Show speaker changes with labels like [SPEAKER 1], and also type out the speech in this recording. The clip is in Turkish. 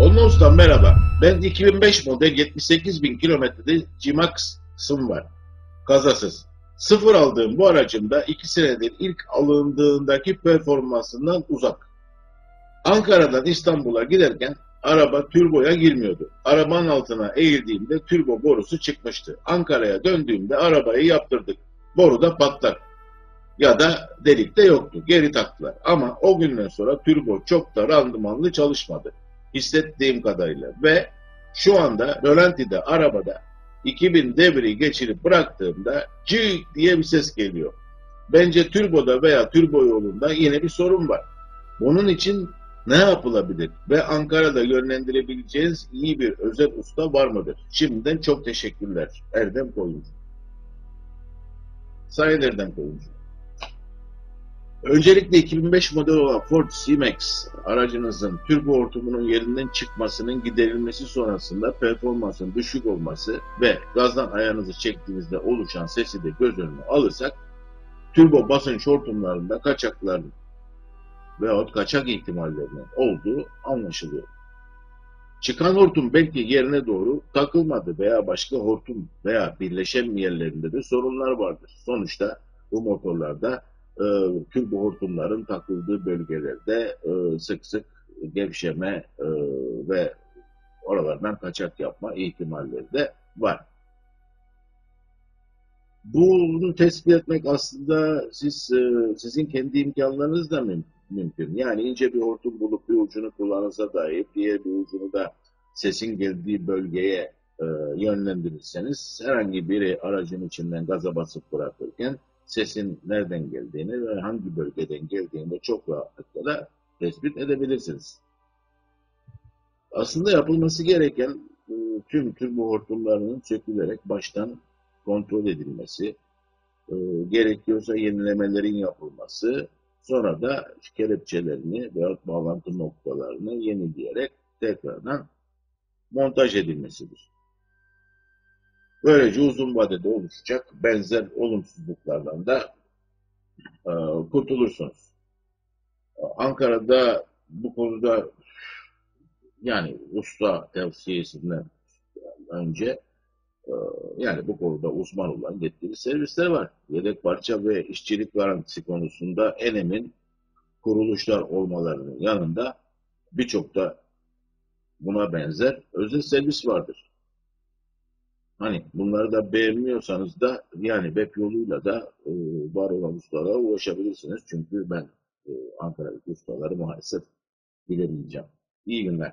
[SPEAKER 1] Ondan Usta merhaba. Ben 2005 model 78 bin kilometrede G-Max'ım var. Kazasız. Sıfır aldığım bu aracımda 2 senedir ilk alındığındaki performansından uzak. Ankara'dan İstanbul'a giderken araba turboya girmiyordu. Arabanın altına eğildiğimde turbo borusu çıkmıştı. Ankara'ya döndüğümde arabayı yaptırdık. Boru da patlar. Ya da delik de yoktu. Geri taktılar. Ama o günden sonra turbo çok da randımanlı çalışmadı hissettiğim kadarıyla ve şu anda Rölanti'de arabada 2000 devri geçirip bıraktığımda cık diye bir ses geliyor. Bence turboda veya turbo yolunda yine bir sorun var. Bunun için ne yapılabilir ve Ankara'da yönlendirebileceğiniz iyi bir özel usta var mıdır? Şimdiden çok teşekkürler. Erdem Koyuncu. Sayın Erdem Koyuncu. Öncelikle 2005 model olan Ford C-Max aracınızın turbo hortumunun yerinden çıkmasının giderilmesi sonrasında performansın düşük olması ve gazdan ayağınızı çektiğinizde oluşan sesi de göz önüne alırsak turbo basınç hortumlarında kaçakların veyahut kaçak ihtimallerinin olduğu anlaşılıyor. Çıkan hortum belki yerine doğru takılmadı veya başka hortum veya birleşen yerlerinde de sorunlar vardır. Sonuçta bu motorlarda e, turbo hortumların takıldığı bölgelerde e, sık sık gevşeme e, ve oralardan kaçak yapma ihtimalleri de var. Bunu tespit etmek aslında siz e, sizin kendi imkanlarınız da müm mümkün. Yani ince bir hortum bulup bir ucunu kullanırsa dahi diğer bir ucunu da sesin geldiği bölgeye e, yönlendirirseniz herhangi biri aracın içinden gaza basıp bırakırken sesin nereden geldiğini ve hangi bölgeden geldiğini de çok rahatlıkla da tespit edebilirsiniz. Aslında yapılması gereken e, tüm turbo hortumlarının sökülerek baştan kontrol edilmesi, e, gerekiyorsa yenilemelerin yapılması, sonra da kelepçelerini veya bağlantı noktalarını yenileyerek tekrardan montaj edilmesidir. Böylece uzun vadede oluşacak benzer olumsuzluklardan da e, kurtulursunuz. Ankara'da bu konuda yani usta tavsiyesinden önce e, yani bu konuda uzman olan yetkili servisler var. Yedek parça ve işçilik garantisi konusunda en emin kuruluşlar olmalarının yanında birçok da buna benzer özel servis vardır. Hani bunları da beğenmiyorsanız da yani web yoluyla da e, var olan ustalara ulaşabilirsiniz. Çünkü ben e, Ankara'daki ustaları maalesef bilemeyeceğim. İyi günler.